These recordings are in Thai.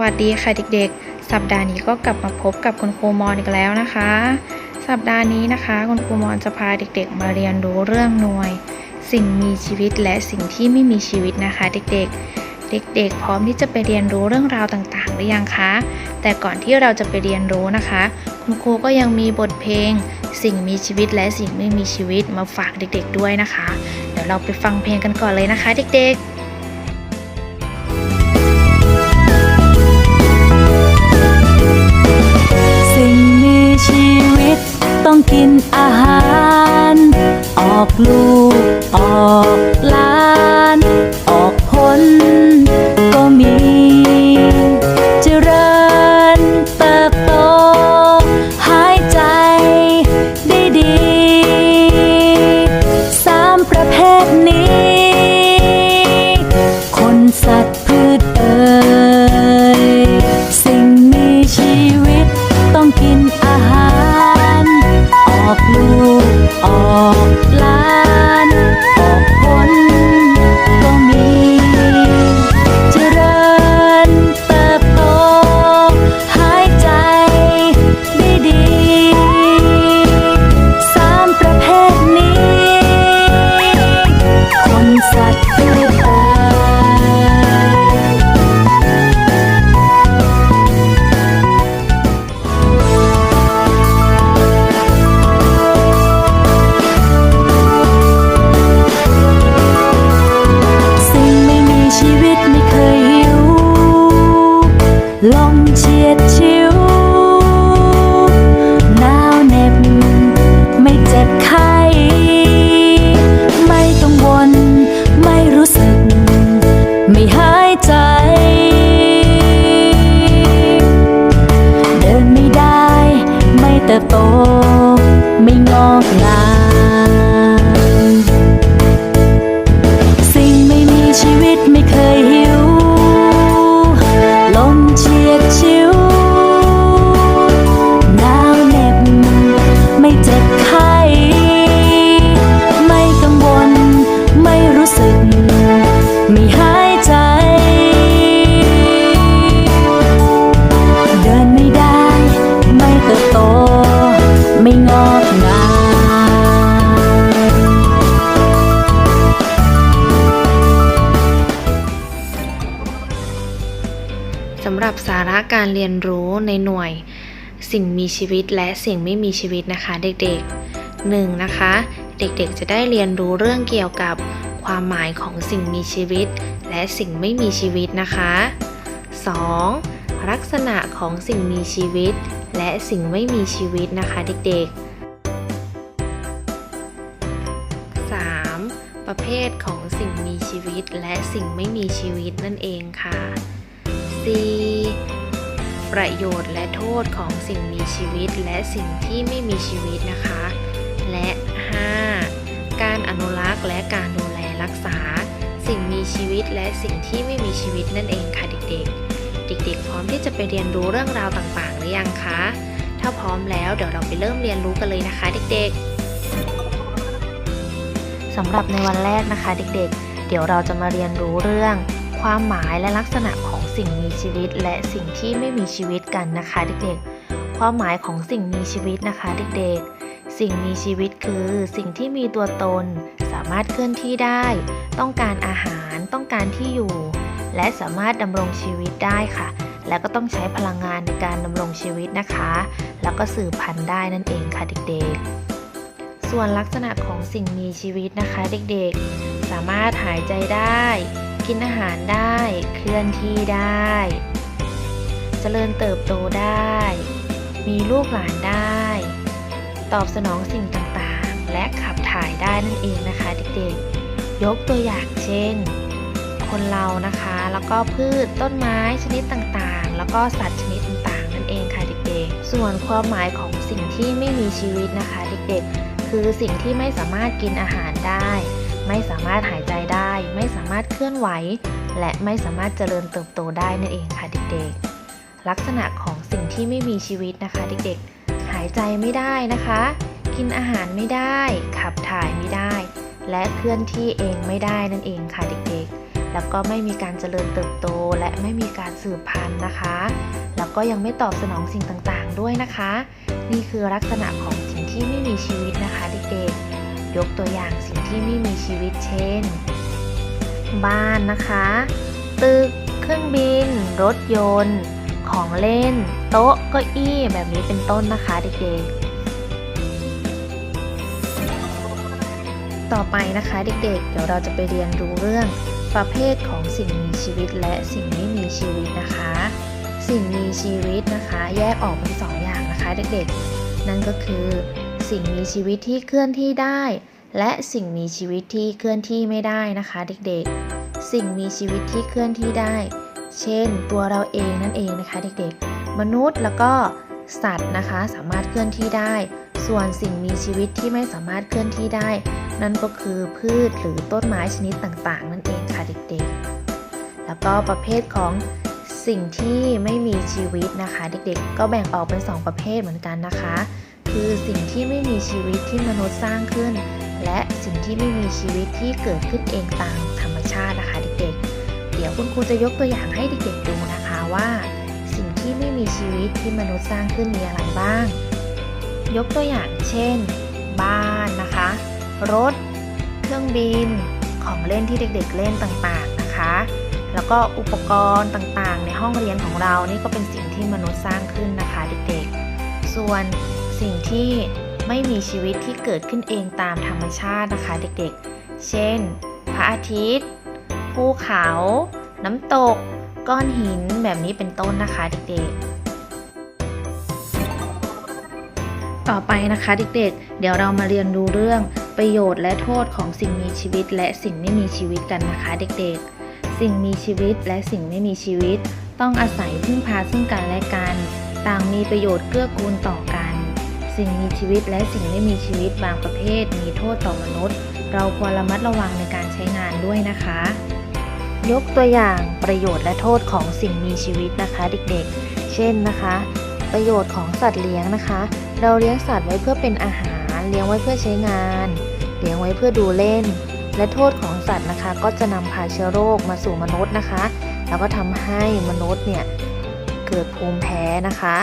วัสดีค่ะเด็กๆ สัปดาห์นี้ก็กลับมาพบกับคุณครูมอนอีกแล้วนะคะ สัปดาห์นี้นะคะคุณครูมอนจะพาเด็กๆ มาเรียนรู้เรื่องหน่วย สิ่งมีชีวิตและสิ่งที่ไม่มีชีวิตนะคะ เด็กๆ เด็กๆ พร้อมที่จะไปเรียนรู้เรื่องราวต่างๆหรือยังคะ แต่ก่อนที่เราจะไปเรียนรู้นะคะ คุณครูก็ยังมีบทเพลง สิ่งมีชีวิตและสิ่งไม่มีชีวิตมาฝากเด็ก ๆ ด้วยนะคะ เดี๋ยวเราไปฟังเพลงกันก่อนเลยนะคะ เด็กๆ กินอาหาร ออกลูก ออกล้าน ออกผล สิ่งมีชีวิตและสิ่งไม่มีชีวิตนะคะเด็กๆ 1. นะคะ เด็กๆจะได้เรียนรู้เรื่องเกี่ยวกับความหมายของสิ่งมีชีวิต และสิ่งไม่มีชีวิตนะคะ 2. ลักษณะของสิ่งมีชีวิต และสิ่งไม่มีชีวิตนะคะเด็กๆ 3. ประเภทของสิ่งมีชีวิตและสิ่งไม่มีชีวิตนั่นเองค่ะ 4. ประโยชน์และโทษของสิ่งมีชีวิตและสิ่งที่ไม่มีชีวิตนะคะ และ 5. การอนุรักษ์และการดูแลรักษา สิ่งมีชีวิตและสิ่งที่ไม่มีชีวิตนั่นเองค่ะเด็กๆ เด็กๆ พร้อมที่จะไปเรียนรู้เรื่องราวต่างๆ หรือยังคะ ถ้าพร้อมแล้วเดี๋ยวเราไปเริ่มเรียนรู้กันเลยนะคะ เด็กๆสำหรับในวันแรกนะคะ เด็กๆ เดี๋ยวเราจะมาเรียนรู้เรื่อง ความหมายและลักษณะของ สิ่งมีชีวิตและสิ่งที่ไม่มีชีวิตกันนะคะเด็กๆ ความหมายของสิ่งมีชีวิตนะคะเด็กๆ สิ่งมีชีวิตคือสิ่งที่มีตัวตน สามารถเคลื่อนที่ได้ ต้องการอาหาร ต้องการที่อยู่ และสามารถดำรงชีวิตได้ค่ะ และก็ต้องใช้พลังงานในการดำรงชีวิตนะคะ แล้วก็สืบพันธุ์ได้นั่นเองค่ะเด็กๆ ส่วนลักษณะของสิ่งมีชีวิตนะคะ เด็กๆ สามารถหายใจได้ กินอาหารได้ เคลื่อนที่ได้ เจริญเติบโตได้ มีลูกหลานได้ ตอบสนองสิ่งต่างๆ และขับถ่ายได้นั่นเองนะคะเด็กๆ ยกตัวอย่างเช่น คนเรานะคะ แล้วก็พืชต้นไม้ชนิดต่างๆ แล้วก็สัตว์ชนิดต่างๆ นั่นเองค่ะเด็กๆ ส่วนความหมายของสิ่งที่ไม่มีชีวิตนะคะเด็กๆ คือสิ่งที่ไม่สามารถกินอาหารได้ ไม่สามารถหายใจได้ ไม่สามารถเคลื่อนไหว และไม่สามารถเจริญเติบโตได้นั่นเองค่ะเด็กๆ ลักษณะของสิ่งที่ไม่มีชีวิตนะคะเด็กๆ หายใจไม่ได้นะคะ กินอาหารไม่ได้ ขับถ่ายไม่ได้ และเคลื่อนที่เองไม่ได้นั่นเองค่ะเด็กๆแล้วก็ไม่มีการเจริญเติบโต และไม่มีการสืบพันธุ์นะคะ แล้วก็ยังไม่ตอบสนองสิ่งต่างๆ ด้วยนะคะ นี่คือลักษณะของสิ่งที่ไม่มีชีวิตนะคะเด็กๆ ยกตัวอย่างสิ่งที่ไม่มีชีวิตเช่น บ้านนะคะ ตึก เครื่องบิน รถยนต์ ของเล่น โต๊ะเก้าอี้แบบนี้เป็นต้นนะคะเด็กๆ ต่อไปนะคะเด็กๆ เดี๋ยวเราจะไปเรียนรู้เรื่องประเภทของสิ่งมีชีวิตและสิ่งไม่มีชีวิตนะคะ สิ่งมีชีวิตนะคะ แยกออกเป็นสองอย่างนะคะเด็กๆ นั่นก็คือ สิ่งมีชีวิตที่เคลื่อนที่ได้ และสิ่งมีชีวิตที่เคลื่อนที่ไม่ได้นะคะเด็กๆ สิ่งมีชีวิตที่เคลื่อนที่ได้ เช่น ตัวเราเองนั่นเองนะคะเด็กๆ มนุษย์แล้วก็สัตว์นะคะสามารถเคลื่อนที่ได้ ส่วนสิ่งมีชีวิตที่ไม่สามารถเคลื่อนที่ได้ นั่นก็คือพืชหรือต้นไม้ชนิดต่างๆ นั่นเองค่ะเด็กๆ แล้วก็ประเภทของสิ่งที่ไม่มีชีวิตนะคะ เด็กๆ ก็แบ่งออกเป็น 2 ประเภทเหมือนกันนะคะ คือสิ่งที่ไม่มีชีวิตที่มนุษย์สร้างขึ้น และสิ่งที่ไม่มีชีวิตที่เกิดขึ้นเองตามธรรมชาตินะคะเด็กๆ เดี๋ยวคุณครูจะยกตัวอย่างให้เด็กๆดูนะคะว่า สิ่งที่ไม่มีชีวิตที่มนุษย์สร้างขึ้นมีอะไรบ้าง ยกตัวอย่างเช่น บ้านนะคะ รถ เครื่องบิน ของเล่นที่เด็กๆเล่นต่างๆนะคะ แล้วก็อุปกรณ์ต่างๆ ในห้องเรียนของเรานี่ก็เป็นสิ่งที่มนุษย์สร้างขึ้นนะคะเด็กๆ ส่วนสิ่งที่ ไม่มีชีวิตที่เกิดขึ้นเองตามธรรมชาตินะคะ เด็กๆ เช่น พระอาทิตย์ ภูเขา น้ำตก ก้อนหินแบบนี้เป็นต้นนะคะเด็กๆต่อไปนะคะเด็กๆเดี๋ยวเรามาเรียนรู้เรื่องประโยชน์และโทษของสิ่งมีชีวิตและสิ่งไม่มีชีวิตกันนะคะเด็กๆ สิ่งมีชีวิตและสิ่งไม่มีชีวิต ต้องอาศัยพึ่งพาซึ่งกันและกัน ต่างมีประโยชน์เกื้อกูลต่อกัน สิ่งมีชีวิตและสิ่งไม่มีชีวิตบางประเภท มีโทษต่อมนุษย์ เราควรระมัดระวังในการใช้งานด้วยนะคะ ยกตัวอย่างประโยชน์และโทษของสิ่งมีชีวิตนะคะ เด็กๆ เช่นนะคะ ประโยชน์ของสัตว์เลี้ยงนะคะ เราเลี้ยงสัตว์ไว้เพื่อเป็นอาหาร เลี้ยงไว้เพื่อใช้งาน เลี้ยงไว้เพื่อดูเล่น และโทษของสัตว์นะคะ ก็จะนำพาเชื้อโรคมาสู่มนุษย์นะคะ แล้วก็ทำให้มนุษย์เนี่ยเกิดภูมิแพ้นะคะ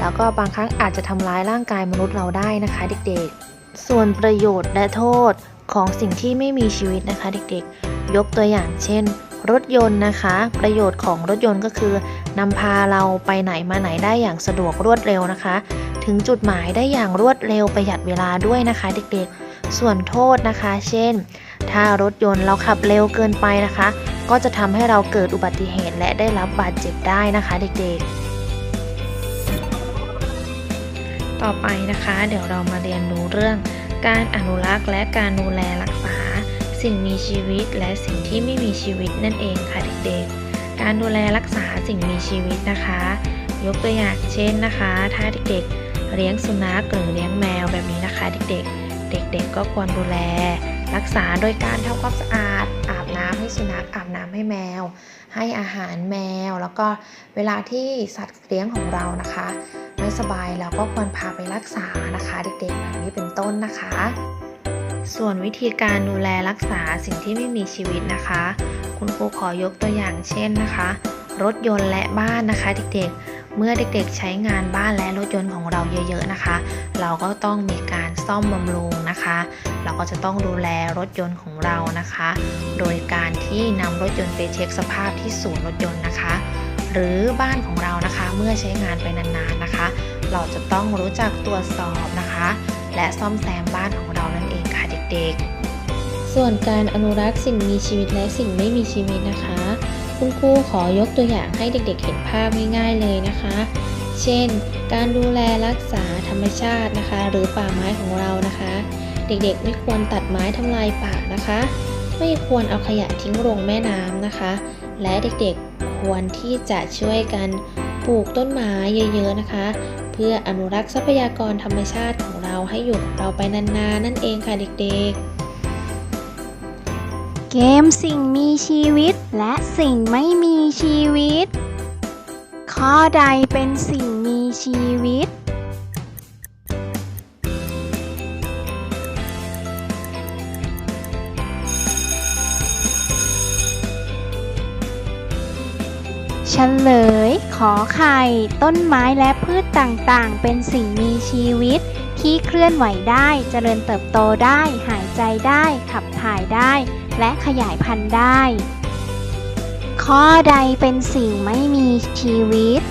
แล้วก็บางครั้งอาจจะทำร้ายร่างกายมนุษย์เราได้นะคะเด็กๆ ส่วนประโยชน์และโทษของสิ่งที่ไม่มีชีวิตนะคะเด็กๆ ยกตัวอย่างเช่น รถยนต์นะคะ ประโยชน์ของรถยนต์ก็คือนำพาเราไปไหนมาไหนได้อย่างสะดวกรวดเร็วนะคะ ถึงจุดหมายได้อย่างรวดเร็วประหยัดเวลาด้วยนะคะเด็กๆ ส่วนโทษนะคะ เช่น ถ้ารถยนต์เราขับเร็วเกินไปนะคะ ก็จะทำให้เราเกิดอุบัติเหตุและได้รับบาดเจ็บได้นะคะเด็กๆ ต่อไปนะคะ เดี๋ยวเรามาเรียนรู้เรื่องการอนุรักษ์และการดูแลรักษา สิ่งมีชีวิตและสิ่งที่ไม่มีชีวิตนั่นเองค่ะเด็กๆ การดูแลรักษาสิ่งมีชีวิตนะคะ ยกตัวอย่างเช่นนะคะ ถ้าเด็กๆ เลี้ยงสุนัขหรือเลี้ยงแมวแบบนี้นะคะ เด็กๆ เด็กๆ ก็ควรดูแล รักษาโดยการทำความสะอาด อาบน้ำให้สุนัขอาบน้ำให้แมว ให้อาหารแมว แล้วก็เวลาที่สัตว์เลี้ยงของเรานะคะ ไม่สบายเราก็ควรพาไปรักษานะคะ เด็กๆแบบนี้เป็นต้นนะคะ ส่วนวิธีการดูแลรักษาสิ่งที่ไม่มีชีวิตนะคะ คุณครูขอยกตัวอย่างเช่นนะคะ รถยนต์และบ้านนะคะ เด็กๆ เมื่อเด็กๆ ใช้งานบ้านและรถยนต์ของเราเยอะ ๆนะคะ เราก็ต้องมีการซ่อมบำรุงนะคะ เราก็จะต้องดูแลรถยนต์ของเรานะคะ โดยการที่นำรถยนต์ไปเช็คสภาพที่ศูนย์รถยนต์นะคะ หรือบ้านของเรานะคะ เมื่อใช้งานไปนานๆนะคะ เราจะต้องรู้จักตรวจสอบนะคะ และซ่อมแซมบ้านของเรานั่นเองค่ะเด็กๆ ส่วนการอนุรักษ์สิ่งมีชีวิตและสิ่งไม่มีชีวิตนะคะ คุณครูขอยกตัวอย่างให้เด็กๆ เห็นภาพง่ายๆเลยนะคะ เช่น การดูแลรักษาธรรมชาตินะคะ หรือป่าไม้ของเรานะคะ เด็กๆ ไม่ควรตัดไม้ทำลายป่านะคะ ไม่ควรเอาขยะทิ้งลงแม่น้ำนะคะ และเด็กๆ ควรที่จะช่วยกันปลูกต้นไม้เยอะๆนะคะ เพื่ออนุรักษ์ทรัพยากรธรรมชาติของเราให้อยู่กับเราไปนานๆนั่นเองค่ะเด็กๆเกมสิ่งมีชีวิตและสิ่งไม่มีชีวิต ข้อใดเป็นสิ่งมีชีวิต เฉลย ขอไข่ ต้นไม้และพืชต่างๆ เป็นสิ่งมีชีวิต ที่เคลื่อนไหวได้เจริญเติบโตได้ หายใจได้ ขับถ่ายได้ และขยายพันธุ์ได้ ข้อใดเป็นสิ่งไม่มีชีวิต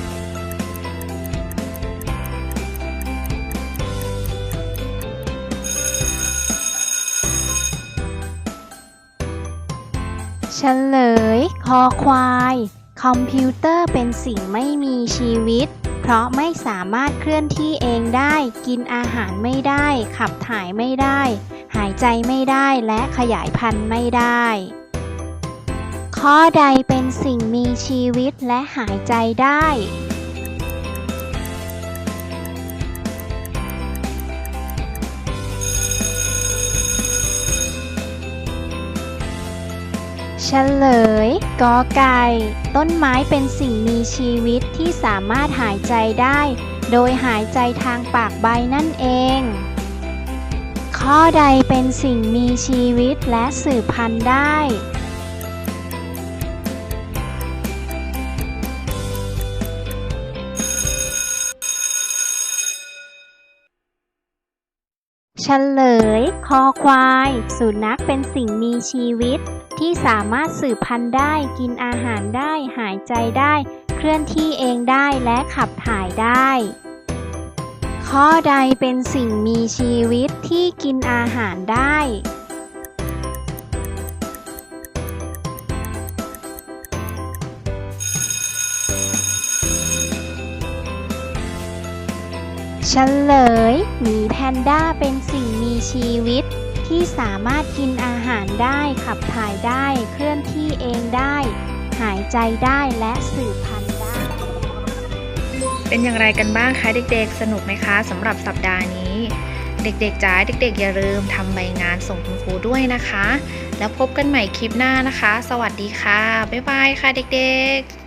เฉลย คอควาย คอมพิวเตอร์เป็นสิ่งไม่มีชีวิต เพราะไม่สามารถเคลื่อนที่เองได้ กินอาหารไม่ได้ ขับถ่ายไม่ได้ หายใจไม่ได้และขยายพันธุ์ไม่ได้ ข้อใดเป็นสิ่งมีชีวิตและหายใจได้ ฉลยกอไก่ ต้นไม้เป็นสิ่งมีชีวิตที่สามารถหายใจได้ โดยหายใจทางปากใบนั่นเอง ข้อใดเป็นสิ่งมีชีวิตและสืบพันธุ์ได้ ฉลย คอควาย สุนัขเป็นสิ่งมีชีวิต ที่สามารถสืบพันธุ์ได้ กินอาหารได้ หายใจได้ เคลื่อนที่เองได้ และขับถ่ายได้ ข้อใดเป็นสิ่งมีชีวิตที่กินอาหารได้ ฉลยหมีแพนด้าเป็นสิ่งมีชีวิต ที่สามารถกินอาหารได้ขับถ่ายได้ เคลื่อนที่เองได้ หายใจได้และสืบพันธุ์ได้ เป็นอย่างไรกันบ้างคะเด็กๆ สนุกไหมคะสำหรับสัปดาห์นี้ เด็กๆจ๋าเด็กๆ อย่าลืมทำใบงานส่งคุณครูด้วยนะคะ แล้วพบกันใหม่คลิปหน้านะคะ สวัสดีค่ะ บ๊ายบายค่ะเด็กๆ